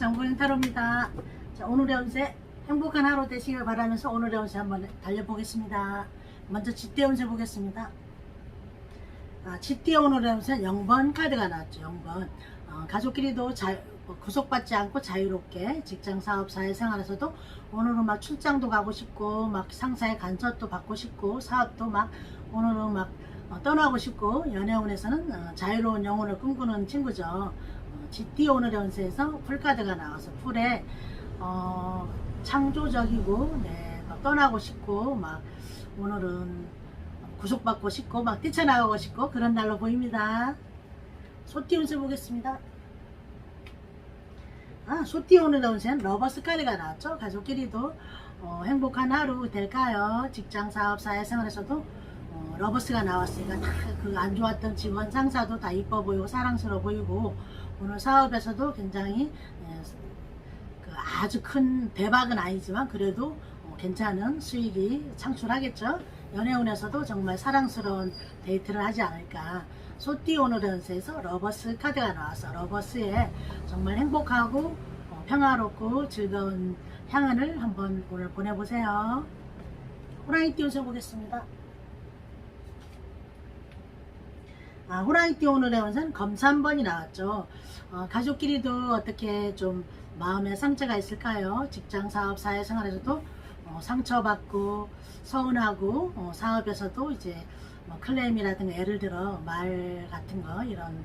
장보영 타로입니다. 자, 오늘의 운세 행복한 하루 되시길 바라면서 오늘의 운세 한번 달려보겠습니다. 먼저 지대 운세 보겠습니다. 아, 지대 오늘의 운세 0번 카드가 나왔죠. 0번. 어, 가족끼리도 자, 어, 구속받지 않고 자유롭게 직장, 사업, 사회생활에서도 오늘은 막 출장도 가고 싶고 막 상사의 간섭도 받고 싶고 사업도 막 오늘은 막 어, 떠나고 싶고 연애운에서는 어, 자유로운 영혼을 꿈꾸는 친구죠. 어, GT 오늘의 운세에서 풀카드가 나와서 풀에 어, 창조적이고 네, 막 떠나고 싶고 막 오늘은 구속받고 싶고 막 뛰쳐나가고 싶고 그런 날로 보입니다. 소띠 운세 보겠습니다. 아, 소띠 오늘의 운세는 러버스 카드가 나왔죠. 가족끼리도 어, 행복한 하루 될까요? 직장, 사업, 사회생활에서도 어, 러버스가 나왔으니까 다 그 안 좋았던 직원 상사도 다 이뻐 보이고 사랑스러워 보이고 오늘 사업에서도 굉장히 예, 그 아주 큰 대박은 아니지만 그래도 어, 괜찮은 수익이 창출하겠죠. 연애운에서도 정말 사랑스러운 데이트를 하지 않을까. 소띠 오늘 연세에서 러버스 카드가 나와서 러버스에 정말 행복하고 어, 평화롭고 즐거운 향연을 한번 오늘 보내보세요. 호랑이 띄워서 보겠습니다. 아, 호랑이띠 오늘의 운세는 검사 한 번이 나왔죠. 어, 가족끼리도 어떻게 좀 마음에 상처가 있을까요? 직장, 사업, 사회생활에서도 어, 상처받고 서운하고 어, 사업에서도 이제 뭐 클레임이라든가 예를 들어 말 같은 거 이런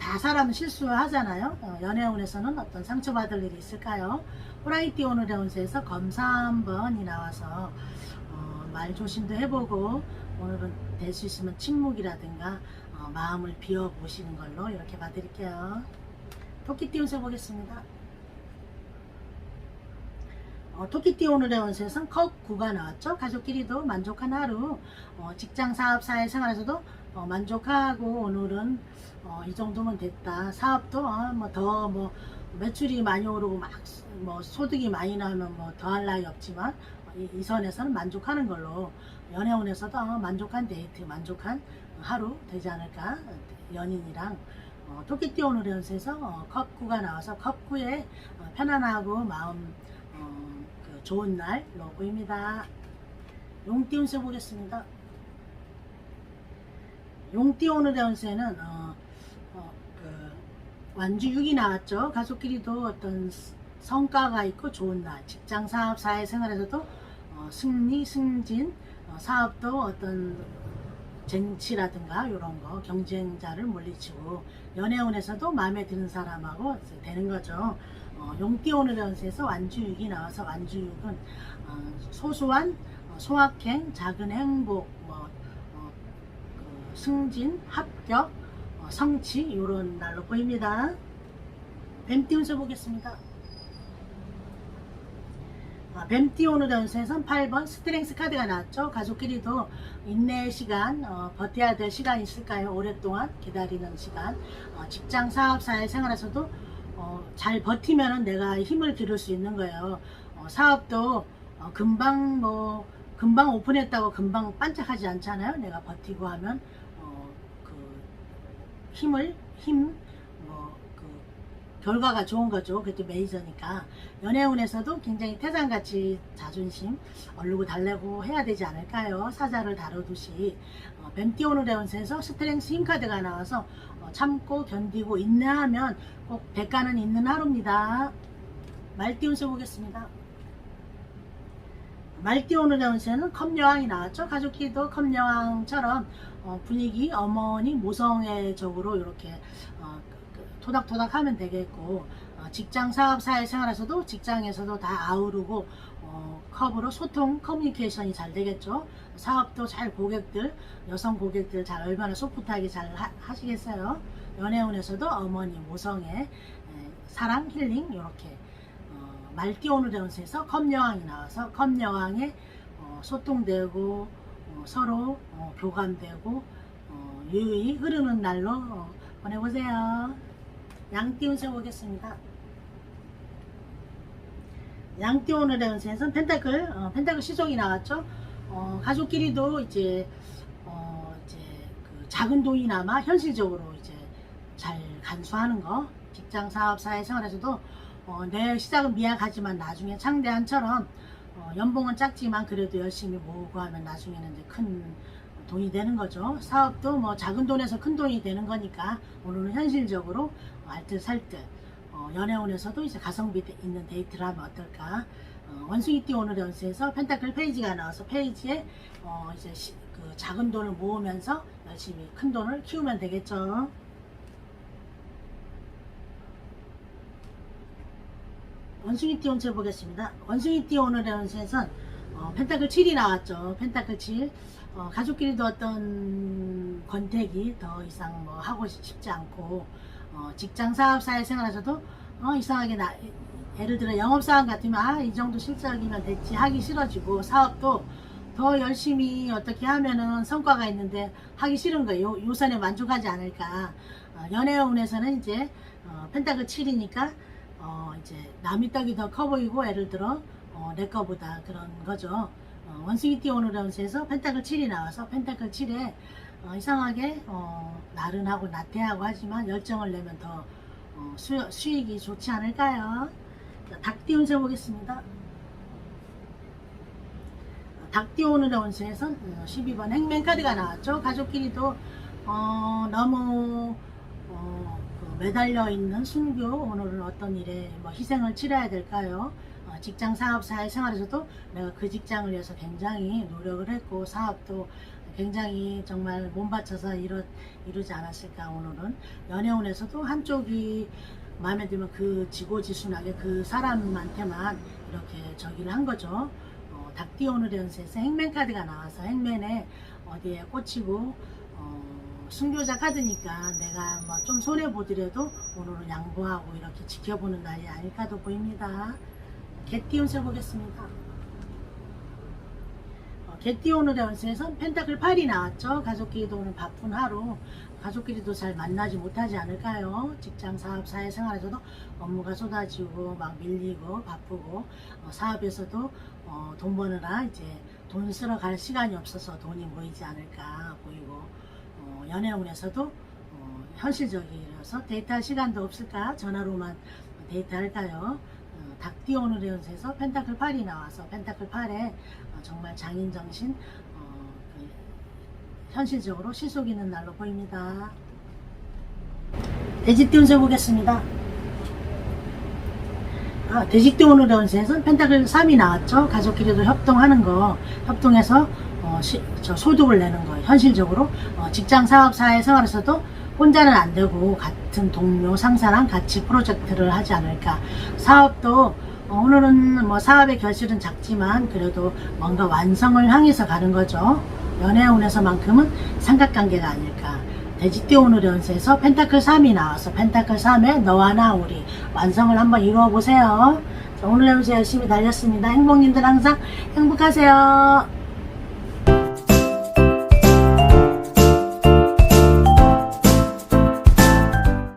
다 사람은 실수하잖아요. 어, 연애운에서는 어떤 상처받을 일이 있을까요? 호랑이띠 오늘의 운세에서 검사 한 번이 나와서 어, 말 조심도 해보고 오늘은 될 수 있으면 침묵이라든가 어, 마음을 비워 보시는 걸로 이렇게 봐드릴게요. 토끼띠 운세 보겠습니다. 어, 토끼띠 오늘의 운세에선 컵 9가 나왔죠. 가족끼리도 만족한 하루, 어, 직장, 사업, 사회 생활에서도 어, 만족하고 오늘은 어, 이 정도면 됐다. 사업도 어, 뭐더 뭐 매출이 많이 오르고 막 뭐 소득이 많이 나오면 뭐 더할 나위 없지만 어, 이, 이 선에서는 만족하는 걸로 연애운에서도 어, 만족한 데이트, 만족한 하루 되지 않을까 연인이랑 어, 토끼띠 오늘의 운세에서 어, 컵9가 나와서 컵9에 어, 편안하고 마음 어, 그 좋은 날로 보입니다. 용띠 운세 보겠습니다. 용띠 오늘의 운세는 어, 어, 그 완주 6이 나왔죠. 가족끼리도 어떤 스- 성과가 있고 좋은 날, 직장, 사업, 사회 생활에서도 어, 승리, 승진, 어, 사업도 어떤 쟁취라든가 이런 거 경쟁자를 물리치고 연애운에서도 마음에 드는 사람하고 되는 거죠. 어, 용띠 오늘 연세에서 완주육이 나와서 완주육은 어, 소소한 어, 소확행, 작은 행복, 뭐 어, 그 승진, 합격, 어, 성취 이런 날로 보입니다. 뱀띠 운세 보겠습니다. 아, 뱀띠 오늘 연세에선 8번 스트렝스 카드가 나왔죠. 가족끼리도 인내의 시간, 어, 버텨야 될 시간이 있을까요? 오랫동안 기다리는 시간. 어, 직장, 사업, 사회 생활에서도 어, 잘 버티면은 내가 힘을 기를 수 있는 거예요. 어, 사업도 어, 금방 뭐 금방 오픈했다고 금방 반짝하지 않잖아요. 내가 버티고 하면 어, 그 힘을 힘 결과가 좋은 거죠. 그것도 메이저니까 연애운에서도 굉장히 태산같이 자존심 얼르고 달래고 해야 되지 않을까요? 사자를 다루듯이 어, 뱀띠 오늘의 운세에서 스트렝스 힘카드가 나와서 어, 참고 견디고 인내하면 꼭 대가는 있는 하루입니다. 말띠 운세 보겠습니다. 말띠 오늘의 운세는 컵여왕이 나왔죠. 가족끼리도 컵여왕처럼 어, 분위기 어머니 모성애적으로 이렇게 어, 그, 토닥토닥 하면 되겠고 어, 직장 사업 사회 생활에서도 직장에서도 다 아우르고 어, 컵으로 소통 커뮤니케이션이 잘 되겠죠. 사업도 잘 고객들 여성 고객들 잘 얼마나 소프트하게 잘 하, 시겠어요 연애운에서도 어머니 모성애 에, 사랑 힐링 이렇게 어, 말띠 오늘의 운세에서 컵여왕이 나와서 컵여왕에 어, 소통되고 어, 서로 어, 교감되고 어, 유유히 흐르는 날로 어, 보내보세요. 양띠 운세 보겠습니다. 양띠 오늘의 운세에서는 펜타클, 어, 펜타클 시종이 나왔죠. 어, 가족끼리도 이제, 어, 이제 그 작은 돈이나마 현실적으로 이제 잘 간수하는 거, 직장, 사업, 사회 생활에서도 어, 내 시작은 미약하지만 나중에 창대한처럼 어, 연봉은 작지만 그래도 열심히 모으고 하면 나중에는 이제 큰 돈이 되는 거죠. 사업도 뭐 작은 돈에서 큰 돈이 되는 거니까 오늘은 현실적으로 알뜰 살뜰 어, 연애운에서도 이제 가성비 데- 있는 데이트를 하면 어떨까. 어, 원숭이띠 오늘의 연수에서 펜타클 페이지가 나와서 페이지에 어, 이제 시- 그 작은 돈을 모으면서 열심히 큰 돈을 키우면 되겠죠. 원숭이띠 운세 보겠습니다. 원숭이띠 오늘의 운세에선 어, 펜타클 7이 나왔죠. 펜타클 7. 어, 가족끼리도 어떤 권태기 더 이상 뭐 하고 싶- 싶지 않고 어, 직장 사업 사회 생활에서도 어, 이상하게 나 예를 들어 영업사원 같으면 아 이 정도 실적이면 됐지 하기 싫어지고 사업도 더 열심히 어떻게 하면은 성과가 있는데 하기 싫은 거예요. 요, 요선에 만족하지 않을까. 어, 연애운에서는 이제 어, 펜타클 7이니까 어, 이제 남이 떡이 더 커 보이고 예를 들어 어, 내 거보다 그런 거죠. 어, 원숭이띠 오늘 운세에서 펜타클 7이 나와서 펜타클 7에 어, 이상하게 어, 나른하고 나태하고 하지만 열정을 내면 더 어, 수, 수익이 좋지 않을까요? 자, 닭띠 운세 보겠습니다. 닭띠 오늘의 운세에선 12번 행맨 카드가 나왔죠. 가족끼리도 어, 너무 어, 그 매달려 있는 순교 오늘은 어떤 일에 뭐 희생을 치러야 될까요? 어, 직장 사업 사회 생활에서도 내가 그 직장을 위해서 굉장히 노력을 했고 사업도 굉장히 정말 몸 바쳐서 이루, 이루지 않았을까 오늘은 연애운에서도 한쪽이 마음에 들면 그 지고지순하게 그 사람한테만 이렇게 저기를 한 거죠. 어, 닭띠 오늘의 연세에서 행맨 카드가 나와서 행맨에 어디에 꽂히고 어, 순교자 카드니까 내가 뭐 좀 손해 보더라도 오늘은 양보하고 이렇게 지켜보는 날이 아닐까도 보입니다. 개띠 운세 보겠습니다. 어, 개띠 오늘의 운세에선 펜타클 8이 나왔죠. 가족끼리도 오늘 바쁜 하루 가족끼리도 잘 만나지 못하지 않을까요? 직장, 사업, 사회생활에서도 업무가 쏟아지고 막 밀리고 바쁘고 어, 사업에서도 어, 돈 버느라 이제 돈 쓰러 갈 시간이 없어서 돈이 모이지 않을까 보이고 어, 연애운에서도 어, 현실적이라서 데이트할 시간도 없을까 전화로만 데이트할까요? 오늘의 운세에서 펜타클 8이 나와서 펜타클 8에 어, 정말 장인 정신 어, 그 현실적으로 실속 있는 날로 보입니다. 돼지띠 운세 보겠습니다. 아, 돼지띠 오늘의 운세에서 펜타클 3이 나왔죠. 가족끼리도 협동하는 거, 협동해서 어, 시- 저 소득을 내는 거, 현실적으로 어, 직장 사업 사회 생활에서도 혼자는 안 되고 같은 동료 상사랑 같이 프로젝트를 하지 않을까. 사업도 어, 오늘은 뭐 사업의 결실은 작지만 그래도 뭔가 완성을 향해서 가는 거죠. 연애운에서만큼은 삼각관계가 아닐까. 돼지띠 오늘의 연세에서 펜타클 3이 나와서 펜타클 3에 너와 나 우리 완성을 한번 이루어 보세요. 오늘 연세 열심히 달렸습니다. 행복님들 항상 행복하세요.